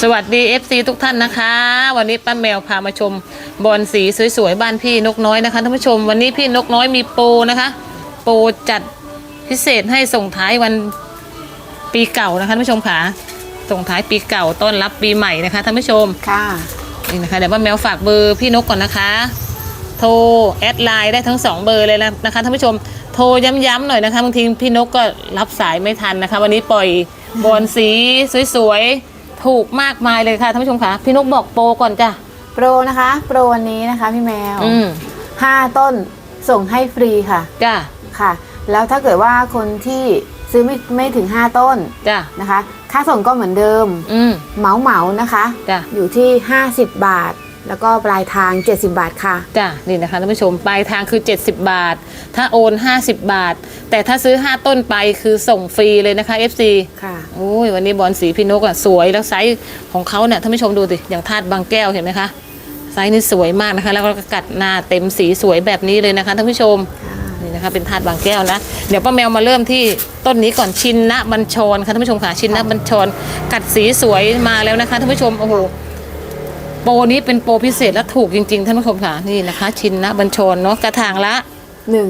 สวัสดี FC ทุกท่านนะคะ วันนี้ป้าแมวพามาชมบอลสีสวยๆบ้านพี่นกน้อยนะคะท่านผู้ชม วันนี้พี่นกน้อยมีโปรนะคะ โปรจัดพิเศษให้ส่งท้ายวันปีเก่านะคะท่านผู้ชมค่ะส่งท้ายปีเก่าต้อนรับปีใหม่นะคะท่านผู้ชมค่ะนี่นะคะเดี๋ยวป้าแมวฝากเบอร์พี่นกก่อนนะคะ โทรแอดไลน์ได้ทั้งสองเบอร์เลยนะนะคะท่านผู้ชมโทรย้ำๆหน่อยนะคะบางทีพี่นกก็รับสายไม่ทันนะคะ วันนี้ปล่อยบอลสีสวยๆ ถูกมากมายเลยค่ะท่านผู้ชมค่ะพี่นกบอกโปรก่อนจ้ะ โปรนะคะ โปรวันนี้นะคะพี่แมวอืมห้าต้นส่งให้ฟรีค่ะ จ้ะค่ะ แล้วถ้าเกิดว่าคนที่ซื้อไม่ไม่ถึง 5 ต้นจ้ะนะคะ ค่าส่งก็เหมือนเดิม อืมเหมาเหมาๆนะคะ จ้ะอยู่ที่ 50 บาท แล้วก็ปลายทาง 70 บาทค่ะ จ้ะนี่นะคะท่านผู้ชมปลายทางคือ 70 บาท ถ้าโอน 50 บาท แต่ถ้าซื้อ 5 ต้นไปคือส่งฟรีเลยนะคะ FC ค่ะ โอ้ยวันนี้บอลสีพี่นกอะสวยแล้วไซส์ของเขาเนี่ยท่านผู้ชมดูสิอย่างธาตุบางแก้วเห็นไหมคะไซส์นี่สวยมากนะคะ แล้วก็กัดหน้าเต็มสีสวยแบบนี้เลยนะคะท่านผู้ชมนี่นะคะเป็นธาตุบางแก้วนะ เดี๋ยวป้าแมวมาเริ่มที่ต้นนี้ก่อนชินนะบัญชรค่ะท่านผู้ชมค่ะชินนะบัญชรกัดสีสวยมาแล้วนะคะท่านผู้ชมโอ้โห โปรนี้เป็นโปรพิเศษและถูกจริงๆท่านผู้ชมค่ะนี่นะคะ ชินนะบัญชรเนาะกระถางละ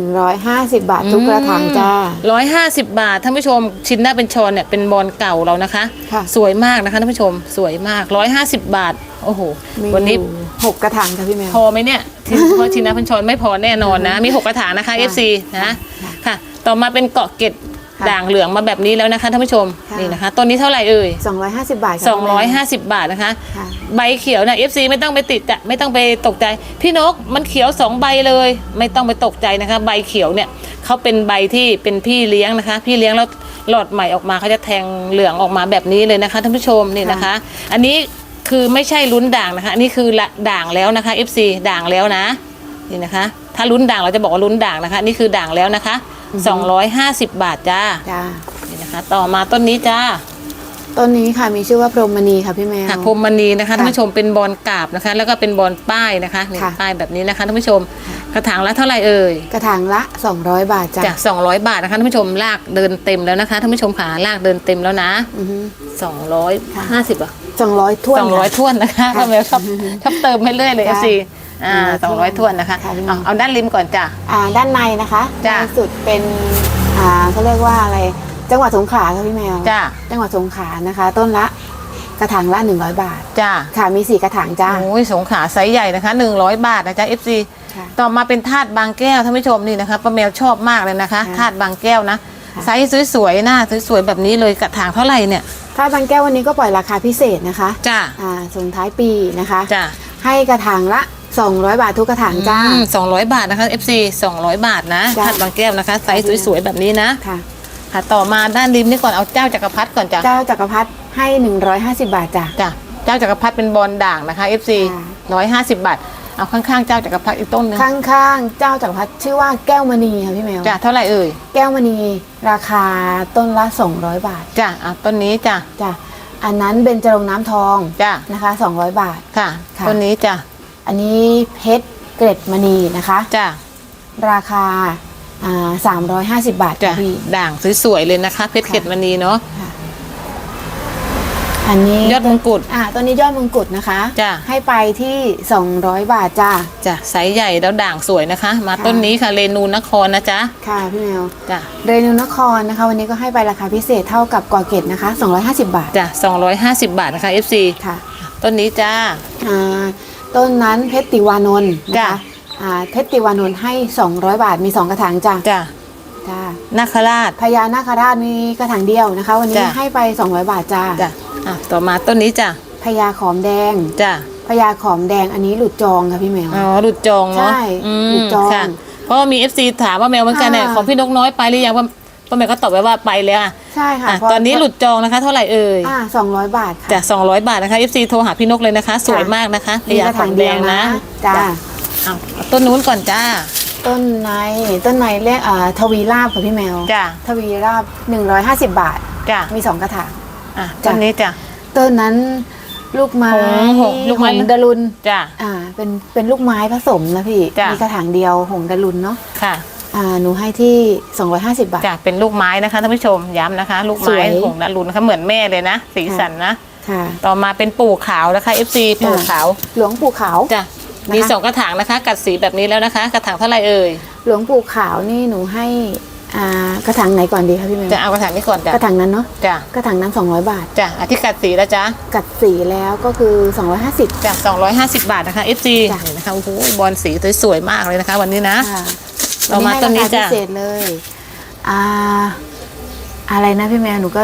150 บาททุกกระถางจ้าร้อยห้าสิบบาทท่านผู้ชมชินหน้าเป็นชอนเนี่ยเป็นบอลเก่าเรานะคะ ค่ะสวยมากนะคะท่านผู้ชมสวยมากร้อยห้าสิบบาท โอ้โห มีวันนี้อยู่หกกระถางค่ะพี่แมว พอไหมเนี่ยที่ เพราะชินหน้าเป็นชอนไม่พอแน่นอนนะ มีหกกระถางนะคะค่ะ FC นะค่ะค่ะ ต่อมาเป็นเกาะเกร็ด ค่ะ ด่างเหลืองมาแบบนี้แล้วนะคะท่านผู้ชมค่ะ นี่นะคะต้นนี้เท่าไหร่เอ่ย250 บาทค่ะพี่แมว250 บาทนะคะ ค่ะ ใบเขียวเนี่ย FC ไม่ต้องไปติดอะไม่ต้องไปตกใจ พี่นกมันเขียวสองใบเลย ไม่ต้องไปตกใจนะคะ ใบเขียวเนี่ยเขาเป็นใบที่เป็นพี่เลี้ยงนะคะ พี่เลี้ยงแล้วหลอดใหม่ออกมาเขาจะแทงเหลืองออกมาแบบนี้เลยนะคะท่านผู้ชมนี่นะคะ อันนี้คือไม่ใช่ลุ้นด่างนะคะ อันนี้คือละด่างแล้วนะคะ FC ด่างแล้วนะนี่นะคะ ถ้าลุ้นด่างเราจะบอกว่าลุ้นด่างนะคะอันนี่คือด่างแล้วนะคะ 250 บาทจ้าจ้านี่นะคะ ต่อมาต้นนี้จ้าต้นนี้ค่ะมีชื่อว่าพรหมณีค่ะพี่แมวค่ะพรหมณีนะคะค่ะท่านผู้ชมเป็นบอลกราบนะคะ แล้วก็เป็นบอลป้ายนะคะนี่ค่ะป้ายแบบนี้นะคะท่านผู้ชมกระถางละเท่าไหร่เอ่ยกระถางละ 200 บาทจ้าจาก200 บาทนะคะท่านผู้ชมลากเดินเต็มแล้วนะคะท่านผู้ชมขาลากเดินเต็มแล้วนะอือฮึ250อะ200ท้วนค่ะ200ท้วนนะคะค่ะก็แมวชอบชอบเติมให้เรื่อยเลยจ้ะ FC อ่า200 200ท้วนนะคะค่ะพี่เอาเอาด้านริมก่อนจ้ะ อ่าด้านในนะคะจ้ะ ในสุดเป็นอ่าเขาเรียกว่าอะไรจังหวัดสงขลาค่ะพี่แมวจ้าจังหวัดสงขลานะคะ ต้นละกระถางละ 100 บาท จ้าค่ะมีสี่กระถางจ้าโอ้ยสงขลาไซส์ใหญ่นะคะ 100 บาทนะจ๊ะ FC ค่ะ ต่อมาเป็นธาตุบางแก้วท่านผู้ชมนี่นะคะป้าแมวชอบมากเลยนะคะค่ะธาตุบางแก้วนะค่ะ ไซส์สวยๆหน้าสวยๆแบบนี้เลยกระถางเท่าไหร่เนี่ยถ้าบางแก้ววันนี้ก็ปล่อยราคาพิเศษนะคะจ้าอ่าส่งท้ายปีนะคะ จ้าให้กระถางละ 200 บาททุกกระถางจ้า สองร้อยบาทนะคะ FC 200 บาทนะจ้ะธาตุบางแก้วนะคะไซส์สวยๆแบบนี้นะค่ะ ค่ะต่อมาด้านริมนี่ก่อนเอาเจ้าจักรพรรดิก่อนจ้ะเจ้าจักรพรรดิให้ 150 บาทจ้ะจ้ะเจ้าจักรพรรดิเป็นบอลด่างนะคะ FC ค่ะร้อยห้าสิบบาทเอาข้างๆเจ้าจักรพรรดิอีกต้นหนึงข้างๆ เจ้าจักรพรรดิชื่อว่าแก้วมณีค่ะพี่แมว จ้ะเท่าไหร่เอ่ยแก้วมณีราคาต้นละ 200 บาทจ้ะอะต้นนี้จ้ะจ้ะอันนั้นเบญจรงค์น้ำทองจ้ะนะคะ 200 บาท ค่ะค่ะ ต้นนี้จ้ะ อันนี้เพชรเกร็ดมณีนะคะ จ้ะราคาอ่า350บาทจ้ะค่ะพี่ด่างสวยๆเลยนะคะ เพชรค่ะเกตมณีเนาะอันนี้ยอดมงกุฎอ่าตัวนี้ยอดมงกุฎนะคะจ้ะ ให้ไปที่200บาทจ้า จ้ะไซส์ใหญ่แล้วด่างสวยนะคะ มาค่ะ ต้นนี้ค่ะเรนูนครนะจ๊ะค่ะพี่แมว จ้ะเรนูนครนะคะ วันนี้ก็ให้ไปราคาพิเศษเท่ากับกอเกตนะคะ 250 บาทจ้ะ250 บาทนะคะ FC ค่ะต้นนี้จ้าอ่า ต้นนั้นเพชรติวานนท์นะจ้ะ คะอ่าเพชรติวานนท์ให้ 200 บาทมี 2 กระถางจ้ะจ้ะจ้านาคราช พญานาคราชมีกระถางเดียวนะคะ วันนี้จ้ะ ให้ไป 200 บาทจ้าจ้ะอะต่อมาต้นนี้จ้ะพญาขอมแดงจ้ะพญาขอมแดงอันนี้หลุดจองค่ะพี่แมว อ๋อหลุดจองเนาะใช่อืมหลุดจองค่ะเพราะว่ามี FC ถามว่าแมวเหมือนกันเนี่ยอ่า ของพี่นกน้อยไปหรือยังว่า ป้าแมวก็ตอบไว้ว่าไปแล้วอะใช่ค่ะอะเพราะตอนนี้หลุดจองนะคะ เท่าไหร่เอ่ยอ่า200บาทค่ะจ้ะ200 บาทนะคะ FC โทรหาพี่นกเลยนะคะ สวยมากนะคะพมียากระขถาองงเดีแดยวงนะนะจ้าเอาเอาต้นนู้นก่อนจ้าต้นไม้ต้นไม้เรียกอ่าทวีราบค่ะพี่แมว จ้ะทวีราบ 150 บาท จ้ะมี 2 กระถาง อะจ้ะ ต้นนี้จ้ะต้นนั้นลูกไม้หงหงลูกไม้ หงดารุนจ้ะอ่าเป็นเป็นลูกไม้ผสมนะพี่ จ้ะ มีกระถางเดียวหงดารุนเนาะค่ะ อ่าหนูให้ที่ 250 บาทจ้ะเป็นลูกไม้นะคะท่านผู้ชมย้ำนะคะ ลูกสไม้วยหงดารุนนะคะเหมือนแม่เลยนะ สีสันนะ ค่ะ ต่อมาเป็นปู่ขาวนะคะ FC ปู่ขาวหลวงปู่ขาว จ้ะนะคะมีสองกระถางนะคะ กัดสีแบบนี้แล้วนะคะ กระถางเท่าไหร่เอ่ยหลวงปู่ขาวนี่หนูให้อ่ากระถางไหนก่อนดีคะพี่แมวจะเอากระถางนี้ก่อนจ้ะกระถางนั้นเนาะจ้ะกระถางนั้น 200 บาท จ้ะอาที่กัดสีแล้วจ้ะกัดสีแล้วก็คือ 250 จ้ะ250 บาทนะคะ FC จ้ะ นี่นะคะโอ้โหบอลสีสวยๆมากเลยนะคะ วันนี้นะ ค่ะ ต่อมาต้นนี้วัให้ราคาจ้ะพิเศษเลย อ่า อะไรนะพี่แมวหนูก็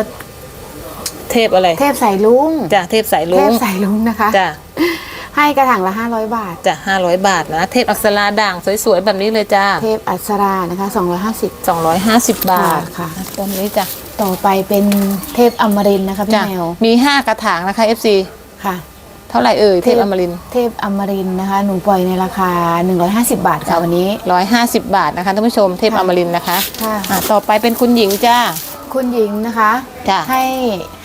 เทพอะไร เทพสายลุงจ้ะเทพสายเทลุพงสายลุงนะคะจ้ะให้กระถางละ 500 บาทจ้ะ500 บาทนะเทพอักษราด่างสวยๆแบบนี้เลยจ้าเทพอัศรานะคะ 250 250 บาทค่ะต้นนี้จ้ะต่อไปเป็นเทพอมรินทร์นะคะพี่จ้ะแมวมี 5 กระถางนะคะ FC ค่ะ เท่าไหร่เอ่ยเทพอมรินทร์เทพอมรินทร์นะคะ หนูปล่อยในราคา 150 บาทค่ะวันนี้ 150 บาทนะคะท่านผู้ชมเทพอค่ะมรินทร์นะคะค่ะ อะ ต่อไปเป็นคุณหญิงจ้า คุณหญิงนะคะ จ้ะ ให้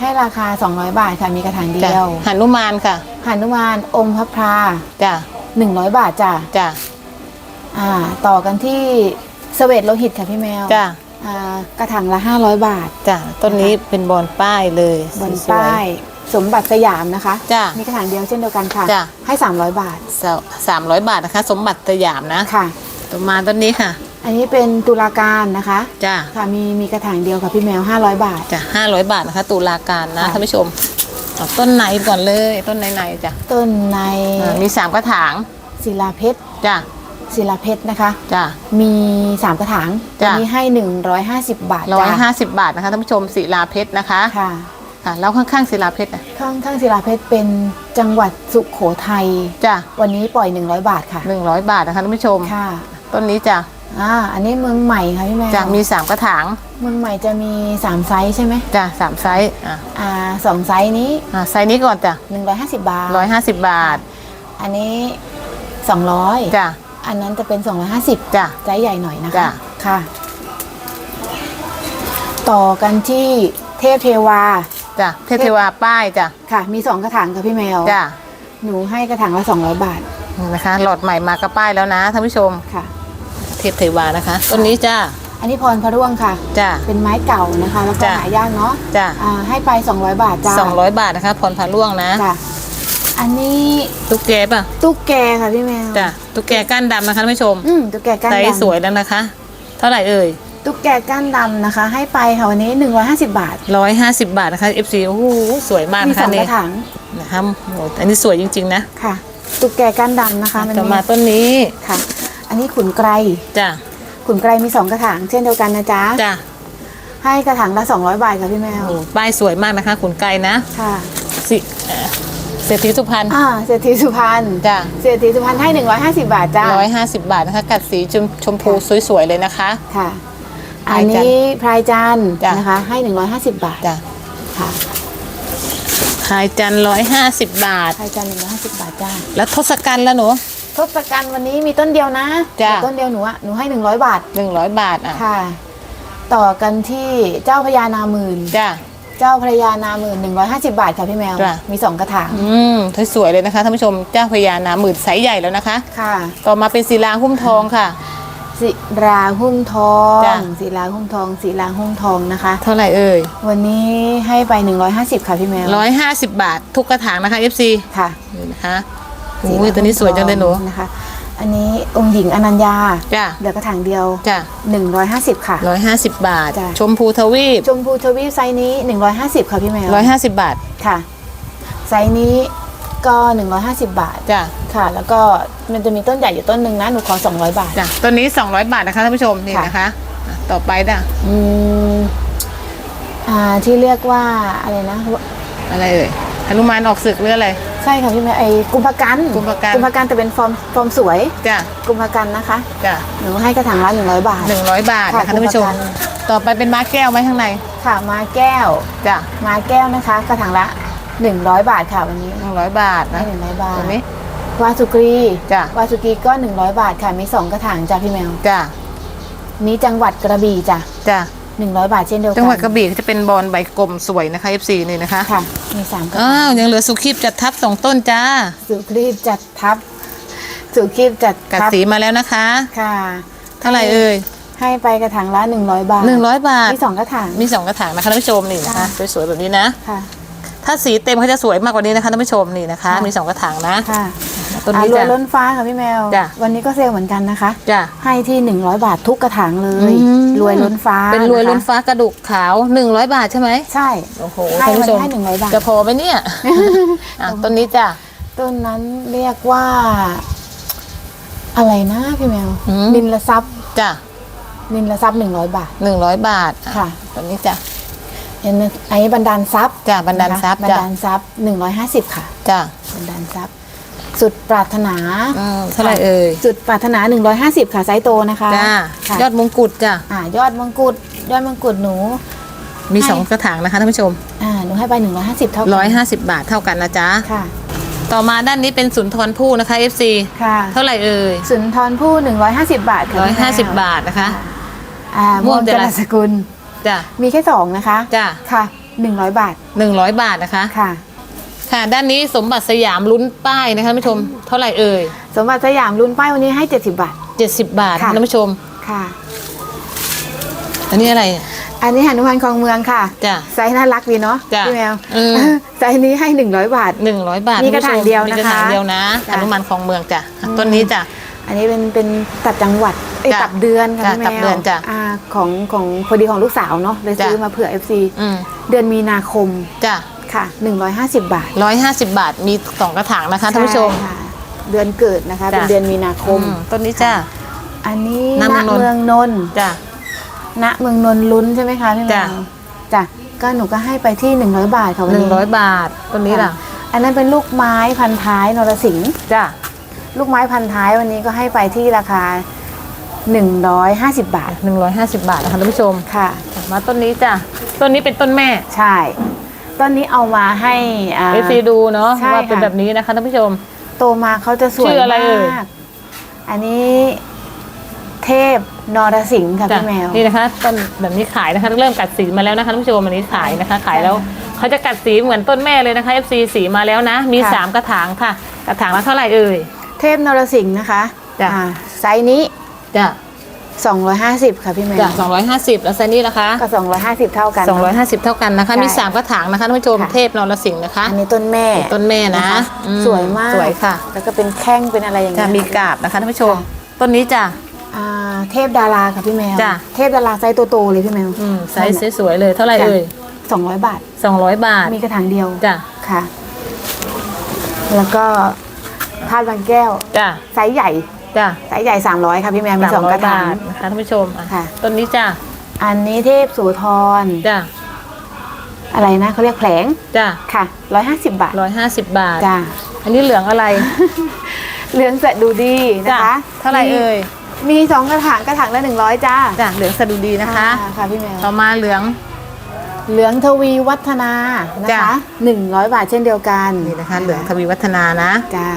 ให้ราคา 200 บาทค่ะมีกระถางเดีจ้ะยวหนุมานค่ะหนุมานองค์พระพรา จ้ะ100 บาทจ้ะจ้ะอ่า ต่อกันที่สเวตโลหิตค่ะพี่แมวจ้ะอ่ากระถางละ 500 บาท จ้ะต้นนี้เป็นบอลป้ายเลยบนสวยป้าย สมบัติสยามนะคะ จ้ะ มีกระถางเดียวเช่นเดียวกันค่ะ จ้ะ ให้ 300 บาทสามร้อยบาทนะคะ สมบัติสยามนะค่ะ ต่อมาต้นนี้ค่ะ อันนี้เป็นตุลาการนะคะ จ้ะค่ะมีมีกระถางเดียวค่ะพี่แมว 500 บาท จ้ะห้าร้อยบาทนะคะ ตุลาการนะค่ะ ท่านผู้ชมเอาต้นไหนก่อนเลย ต้นไหนๆจ้ะต้นในอ่ามีสามกระถาง ศิลาเพชรจ้ะ ศิลาเพชรนะคะ จ้ะ มี 3 กระถางตัจ้ะวนี้ให้ 150 บาทร้อยจ้ะห้าสิบบาทนะคะท่านผู้ชมศิลาเพชรนะคะ ค่ะ ค่ะแล้วข้างๆศิลาเพชรน่ะข้างข้างศิลาเพชรเป็นจังหวัดสุขโขทัยจ้ะวันนี้ปล่อย 100 บาทค่ะหนึ่งร้อยบาทนะคะท่านผู้ชม ค่ะต้นนี้จ้ะอ่าอันนี้เมืองใหม่ค่ะพี่แมวจ้ะมีสามกระถางเมืองใหม่จะมี 3 ไซส์ใช่ไหมจ้ะสามไซส์อะอ่าสองไซส์นี้ อะไซส์นี้ก่อนจ้ะ150 บาท ร้อยห้าสิบบาทอันนี้ 200 จ้ะอันนั้นจะเป็น 250จ้ะ ไซส์ใหญ่หน่อยนะคะจ้ะค่ะ ต่อกันที่เทพเทวา จ้ะเทพเทวาป้ายจ้ะค่ะ มี2กระถางค่ะพี่แมวจ้ะหนูให้กระถางละ200บาทนี่นะคะ หลอดใหม่มากระป้ายแล้วนะท่านผู้ชม ค่ะ เทพเทวานะคะต้นนี้จ้ะอันนี้พรพระร่วงค่ะ จ้ะ เป็นไม้เก่านะคะ แล้วก็จ้ะ หายากเนาะจ้ะอ่าให้ไป200บาทจ้าสองร้อยบาทนะคะพรพาล่วงนะจ้ะอันนี้ตุ๊กแกป่ะตุ๊กแกค่ะพี่แมวจ้ะตุ๊กแกก้านดำนะคะท่านผู้ชมอืมตุ๊กแกก้านไซส์ดำสวยแล้วนะคะ เท่าไหร่เอ่ย ตุ๊กแกก้านดำนะคะ ให้ไปค่ะวันนี้ 150 บาท ร้อยห้าสิบบาทนะคะ FC โอ้โหสวยมากมีนะสคะองกนี่ระถางนะคะโอ้โหอันนี้สวยจริง ๆ นะค่ะ ตุ๊กแกก้านดำนะคะวันต่อนี้มาต้นนี้ค่ะ อันนี้ขุนไกรจ้ะขุนไกรมีสองกระถางเช่นเดียวกันนะจ๊ะจ้ะให้กระถางละ200บาทค่ะพี่แมวโอ้โหป้ายสวยมากนะคะขุนไกลนะค่ะสิเอ่อเศรษฐีสุพรรณอ่าเศรษฐีสุพรรณจ้ะเศรษฐีสุพรรณให้ 150 บาทจ้าร้อยห้าสิบบาทนะคะกัดสีชมชมพูสวยๆเลยนะคะ ค่ะพรา อัยนจันทร์นี้พรายจันทร์จ้ะ นะคะให้ 150 บาทจ้ะค่ะขายจันร้อยห้าสิบบาท พรายจันทร์150 บาทจ้าแล้วทศกัณฐ์แล้วหนู ทศกัณฐ์วันนี้มีต้นเดียวนะจ้ะ แต่ต้นเดียวหนูอะหนูให้ 100 บาทหนึ่งร้อยบาทอะค่ะ ต่อกันที่เจ้าพญานาหมื่นจ้ะ เจ้าพญานาหมื่น150 บาทค่ะพี่แมวจ้ะ มีสองกระถางอืมสวยๆเลยนะคะท่านผู้ชมเจ้าพญานาหมื่นไซส์ใหญ่แล้วนะคะ ค่ะ ต่อมาเป็นศิลาหุ้มทองค่ะ ศิราหุ้มทองจ้ะ ศิลาหุ้มทองศิลาหุ้มทองนะคะ เท่าไหร่เอ่ยวันนี้ให้ไป 150 ค่ะพี่แมวร้อยห้าสิบบาท ทุกกระถางนะคะ FC ค่ะนี่นะคะโอ้ยตัวนี้สวยจังเลยหนูนะคะ อันนี้องค์หญิงอนัญญาจ้ะเหลือกระถางเดียว จ้ะ150 ค่ะร้อยห้าสิบบาท จ้ะ ชมพูทวีปชมพูทวีปไซส์นี้ 150 ค่ะพี่แมวร้อยห้าสิบบาท ค่ะ ไซส์นี้ ก็ 150 บาทจ้ะค่ะ แล้วก็มันจะมีต้นใหญ่อยู่ต้นหนึ่งนะหนูขอ 200 บาท จ้ะตัวนี้สองร้อยบาทนะคะท่านผู้ชมนี่ค่ะ นะคะอะต่อไปจ้ะอืมอ่าที่เรียกว่าอะไรนะ อะไรเอ่ยหนุมานออกศึกหรืออะไร ใช่ค่ะพี่แมวไอ้กุมภกันกุมภกัน กุมภกันแต่เป็นฟอร์มฟอร์มสวยจ้ะกุมภกันนะคะ จ้ะหนูให้กระถางละ100 บาท หนึ่งร้อยบาทค่ะนะคะท่านผู้ชมกุมภกัน ต่อไปเป็นม้าแก้วไหมข้างในค่ะ มาแก้ว จ้ะ มาแก้วนะคะ กระถางละ 100 บาทค่ะวันนี้หนึ่งร้อยบาทให้นะ100บาทตัวนี้วาสุกรีจ้ะ วาสุกรีก็ 100 บาทค่ะ มี2กระถางจ้ะพี่แมว จ้ะนี้จังหวัดกระบี่จ้ะจ้ะ100 บาทเช่นเดียวกันจังหวัดกระบี่ก็จะเป็นบอลใบกลมสวยนะคะ FC นี่นะคะค่ะ มีสามกระอ้าถางวยังเหลือสุขีบจัดทับสองต้นจ้าสุขีบจัดทับ สุขีบจัดกัดทับสีมาแล้วนะคะ ค่ะเท่าไหร่เอ่ยให้ไปกระถางละ100 บาทหนึ่งร้อยบาท มีสองกระถาง มีสองกระถางนะคะท่านผู้ชมนี่นะคะสวยๆแบบนี้นะ ค่ะ ถ้าสีเต็มเขาจะสวยมากกว่านี้นะคะท่านผู้ชมนี่นะคะ มีสองกระถางนะ ค่ะต้นอ่านี้รวยจ้ะล้นฟ้าค่ะพี่แมว จ้ะ วันนี้ก็เซลล์เหมือนกันนะคะ จ้ะ ให้ที่ 100 บาททุกกระถางเลย อืม รวยล้นฟ้าเป็นรวยะคะล้นฟ้ากระดูกขาว 100 บาทใช่ไหมใช่ โอ้โหให้ท่านผู้ชมวันนี้ให้100บาท จะพอไหมเนี่ยอะต้นนี้จ้ะ ต้นนั้นเรียกว่า อะไรนะพี่แมว อืม นินละทรัพย์จ้ะนินละทรัพย์100 บาท 100 บาทอ่ค่ะ ต้นนี้จ้ะ อันนี้อันนี้บันดาลทรัพย์จ้ะบันดาลทรัพย์นะคะบันจ้ะดาลทรัพย์150ค่ะ จ้ะบันดาลทรัพย์ สุดปรารถนาอืมเท่าไหร่เอ่ยสุดปรารถนา 150 ค่ะไซส์โตนะคะจ้าค่ะยอดมงกุฎจ้ะอ่ายอดมงกุฎยอดมงกุฎหนู มีให้ สองกระถางนะคะท่านผู้ชม อ่าหนูให้ไป 150 เท่ากั150 บาทเท่ากันนะจ๊ะ ค่ะต่อมาด้านนี้เป็นสุนทรภู่นะคะ FC ค่ะเท่าไหร่เอ่ยสุนทรภู่150 บาทค่ะพี่แมว150 บาทนะคะ อ่าม่ม่ววงงแต่จละรัสกุล จ้ะมีแค่สองนะคะจ้ะค่ะ100บาท100บาทนะคะ ค่ะ ค่ะ ด้านนี้สมบัติสยามลุ้นป้ายนะคะท่านผู้ชม เท่าไหร่เอ่ย สมบัติสยามรุ่นป้ายวันนี้ให้70บาท70บาทค่ะ ท่านผู้ชม ค่ะ อันนี้อะไร อันนี้หนุมานคลองเมืองค่ะ จ้ะไซส์น่ารักดีเนาะจ้ะพี่แมวอืม ไซส์นี้ให้100บาท100บาทมีกระถางท่ผู้ชเดียวมีนะคะกระถางเดียวนะจ้ะอนุมันของเมืองจ้ะอืม ต้นนี้จ้ะ อันนี้เป็นเป็นตัดจังหวัดเอ้ยจ้ะตัดเดือนค่ะจ้ะพี่แมวตัดเดือนจ้ะ อ่า ของของพอดีของลูกสาวเนาะเลยจ้ะซื้อมาเผื่อ FC อืมเดือนมีนาคมจ้ะค่ะ 150 บาท150บาทมีสองกระถางนะคะท่านผู้ชม ใค่ะเดือนเกิดนะคะจ้ะเป็นเดือนมีนาคมอืมต้นนี้จ้ะ อันนี้ณณเมืเมือองงนนนนท์ท์จ้ะ ณเมืองนนท์ลุ้นใช่ไหมคะพี่แมจ้ะ วจ้ะก็หนูก็ให้ไปที่ 100 บาทค่ะวันหนึ่นี้งร้อยบาทต้นนี้ล่ะค่ะ อันนั้นเป็นลูกไม้พันท้ายนรสิงห์ จ้ะ ลูกไม้พันท้ายวันนี้ก็ให้ไปที่ราคา 150 บาทหนึ่งร้อยห้าสิบบาทนะคะท่านผู้ชมค่ะ มาต้นนี้จ้ะ ต้นนี้เป็นต้นแม่ ใช่ ต้นนี้เอามาให้อ่า เอซีดูเนาะใช่ว่าเป็นค่ะ แบบนี้นะคะท่านผู้ชม โตมาเขาจะสวยชื่ออะไรเอ่ย มากอันนี้เทพนรสิงห์ค่ะจ้ะพี่แมว นี่นะคะต้นแบบนี้ขายนะคะเริ่มกัดสีมาแล้วนะคะท่านผู้ชมอันนี้ขายนะคะ ขายแล้วเขาจะกัดสีเหมือนต้นแม่เลยนะคะ FC สีมาแล้วนะ มีค่ะ สามกระถางค่ะ กระถางละเท่าไหร่เอ่ย เทพนรสิงห์นะคะจ้ะ อ่าไซส์นี้ จ้ะ250 ค่ะพี่แมวจ้ะสองร้อยห้าสิบแล้วไซนี่นะคะก็ 250 เท่ากันสองร้อยห้าสิบเท่ากันนะคะใช่มีสามกระถางนะคะท่านผู้ชมค่ะเทพนรสิงห์นะคะ อันนี้ต้นแม่ต้นแม่นะคอืมสวยมากสวยค่ะแล้วก็เป็นแข้งเป็นอะไรอย่างจะเงี้ย มีกาบนะคะท่านผู้ชมต้นนี้จ้ะ อ่าเทพดาราค่ะพี่แมวจ้ะ เทพดาราไซส์โตๆเลยพี่แมวอืมไซส์สวยๆเลยเท่าไหร่เอ่ย200บาท สองร้อยบาท มีกระถางเดียวจ้ะ ค่ะ แล้วก็พาดบางแก้วจ้ะ ไซส์ใหญ่ จ้ะไซส์ใหญ่300ค่ะพี่แมวมีสองกระถางบาทนะคะท่านผู้ชมอะค่ะ ต้นนี้จ้ะอันนี้เทพโสธรจ้ะอะไรนะเขาเรียกแผลงจ้ะค่ะ 150 บาทร้อยห้าสิบบาท จ้าอันนี้เหลืองอะไรเหลืองสะดูดีนะจ้ะคะเท่าไหร่เอ่ยมีสองกระถางกระถางละ100จ้าจ้ะเหลืองสะดุดีนะคะ อ่าค่ะพี่แมว ต่อมาเหลือง เหลืองทวีวัฒนานะจ้ะ คะ100บาทเช่นเดียวกันนี่นะคะ เหลืองทวีวัฒนานะ จ้า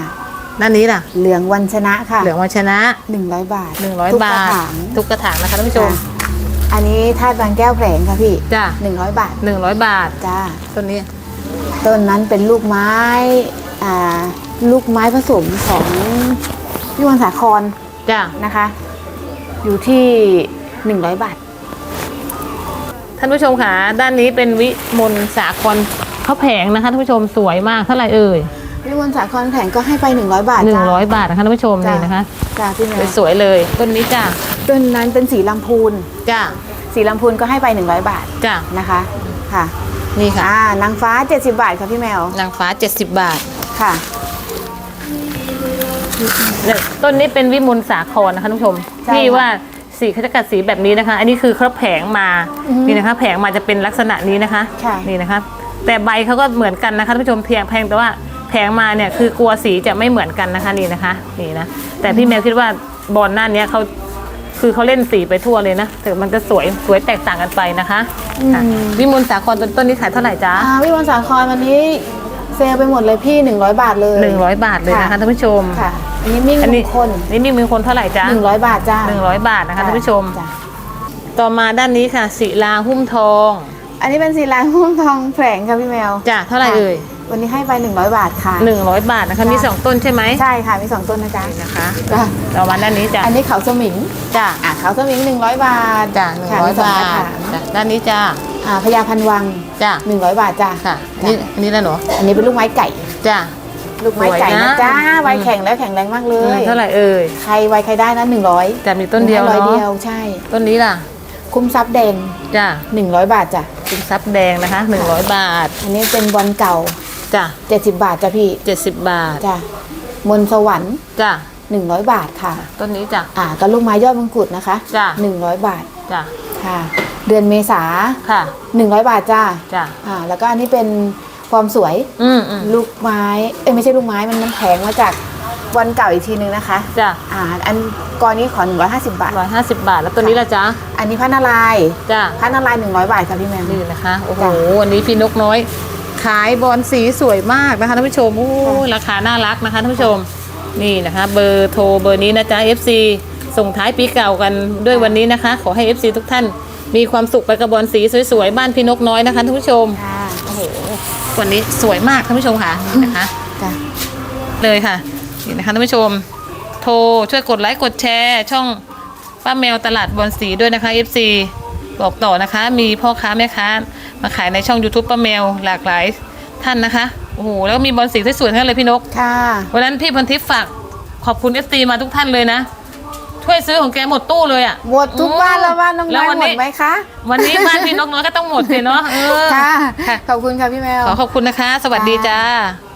ด้านนี้ล่ะ เหลืองวันชนะค่ะ เหลืองวัชนะ 100 บาทหนึ่งร้อยทุกบากระทถางทุกกระถางนะคะท่านผู้ชมจ้ะอันนี้ธาตุบางแก้วแผลงค่ะพี่จ้ะ100 บาทหนึ่งร้อยบาทจ้าต้นนี้ ต้นนั้นเป็นลูกไม้อ่าลูกไม้ผสมของพี่วันสาครจ้ะนะคะ อยู่ที่ 100 บาทท่านผู้ชมค่ะด้านนี้เป็นวิมลสาครข้าวแผงนะคะท่านผู้ชมสวยมากเท่าไหร่เอ่ย พี่วันสาครแผงก็ให้ไป 100 บาทหนึ่งจ้าร้อยบาทนะคะท่านผู้ชมจ้ะ นี่นะคะจ้าพี่แมวสวยๆเลยต้นนี้จ้ะต้นนั้นเป็นสีลำพูน จ้ะสีลำพูนก็ให้ไป 100 บาทจ้ะนะคะค่ะนี่ค่ะ อ่านางฟ้า 70 บาทค่ะพี่แมวนางฟ้า 70 บาทค่ะ เนี่ยต้นนี้เป็นวิมลสาครนะคะท่านผู้ชมใช่ที่ค่ะว่าสีเขาจะกัดสีแบบนี้นะคะ อันนี้คือเขาแผงมาอือฮึนี่นะคะ แผงมาจะเป็นลักษณะนี้นะคะ ค่ะ นี่นะคะ แต่ใบเขาก็เหมือนกันนะคะท่านผู้ชมเพียงแพงแต่ว่า แผงมาเนี่ยคือกลัวสีจะไม่เหมือนกันนะคะนี่นะคะนี่นะแต่พี่แมวคิดว่าบอลหน้าเนี้ยเขาคือเขาเล่นสีไปทั่วเลยนะแต่มันจะสวยสวยแตกต่างกันไปนะคะค่ะอืมวิมลสาครต้นต้นนี้ขายเท่าไหร่จ๊ะอ่าพี่วันสาครวันนี้เซลลไปหมดเลยพี่ 100 บาทเลยหนึ่งร้อยบาทเลยนะคะท่านผู้ชมค่ะอันนี้มิ่งอันมนี้งคลนี่มีมือคนเท่าไหร่จ๊ะ100 บาทจ้าหนึ่งร้อยบาทนะคะท่านผู้ชมจ้ะต่อมาด้านนี้ค่ะศิลาหุ้มทอง อันนี้เป็นสีลายหุ้มทองแผลงค่ะพี่แมวจ้ะเท่าไหร่เอ่ย วันนี้ให้ไป100 บาทค่ะหนึ่งร้อยบาทนะคะจ้ะมีสองต้นใช่ไหมใช่ค่ะ มี 2 ต้นนะจ๊ะนี่นะคะจ้ะต่อมาด้านนี้จ้ะอันนี้เขาสมิงจ้ะอะเขาสมิง 100 บาทจ้ะหนึ่งค่ะร้อยมีสบากระทถางจ้ะด้านนี้จ้ะคอ่าพญาพันวังจ้ะ100 บาทจ้ะค่ะนี่อันนี้แล้วหนูอันนี้เป็นลูกไม้ไก่จ้ะลูกไม้ไก่สวยนะนะจ้าวัยอืมแข็งแล้วแข็งแรงมากเลยเท่าไหร่เอ่ยใครวัยใครได้นะ100แต่มีต้นเดียวร้อยเนาะเดียวใช่ ต้นนี้ล่ะ คุ้มทรัพย์แดงจ้ะ100บาทจ้ะเป็นซับแดงนะคะหนึ่งร้อยบาท อันนี้เป็นบอลเก่า จ้ะ70บาทจ้ะพี่เจ็ดสิบบาทจ้ะมนต์สวรรค์จ้ะ100บาทค่ะ ต้นนี้จ้ะอ่าก็ลูกไม้ยอดมงกุฎนะคะจ้ะ100บาทจ้ะค่ะ เดือนเมษาค่ะ100บาทจ้าจ้ะอ่าแล้วก็อันนี้เป็นความสวยอืมอืมลูกไม้เอ้ยไม่ใช่ลูกไม้มันมันแพงมาจากวันเก่าอีกทีนึงนะคะจ้ะอ่าอันกรนี้ขอ150บาทร้อยห้าสิบบาท แล้วตัวนี้ล่ะจ๊ะอันนี้พระนารายณ์จ้ะพระนารายณ์100บาทค่ะพี่แมวนี่นะคะโอ้โหจ้ะวันนี้พี่นกน้อย ขายบอลสีสวยมากนะคะท่านผู้ชมโอ้ยราคาน่ารักนะคะท่านผู้ชมนี่นะคะ เบอร์โทรเบอร์นี้นะจ๊ะ FC ส่งท้ายปีเก่ากันด้วยวันนี้นะคะ ขอให้ FC ทุกท่านมีความสุขไปกับบอลสีสวยๆบ้านพี่นกน้อยนะคะท่านผู้ชมค่ะโอ้โหวันนี้สวยมากท่านผู้ชมค่ะนี่นะคะจ้ะเลยค่ะนี่นะคะท่านผู้ชม โทรช่วยกดไลค์กดแชร์ช่องป้าแมวตลาดบอลสีด้วยนะคะ FC บอกต่อนะคะ มีพ่อค้าแม่ค้า มาขายในช่อง YouTube ป้าแมวหลากหลายท่านนะคะ โอ้โห แล้วก็มีบอลสีสวยๆทั้งนั้นเลยพี่นก ค่ะ วันนั้นพี่พันทิพย์ฝากขอบคุณ FC มาทุกท่านเลยนะ ช่วยซื้อของแกหมดตู้เลยอะ หมดทุกบ้านแล้วบ้านน้องแล้วไม้วันหมนี้ดไหมคะ วันนี้บ้านพี่นกน้อยก็ต้องหมดสิเนาะเออค่ะค่ะ ขอบคุณค่ะพี่แมว ขอขอบคุณนะคะ สวัสดีจ้าค่ะ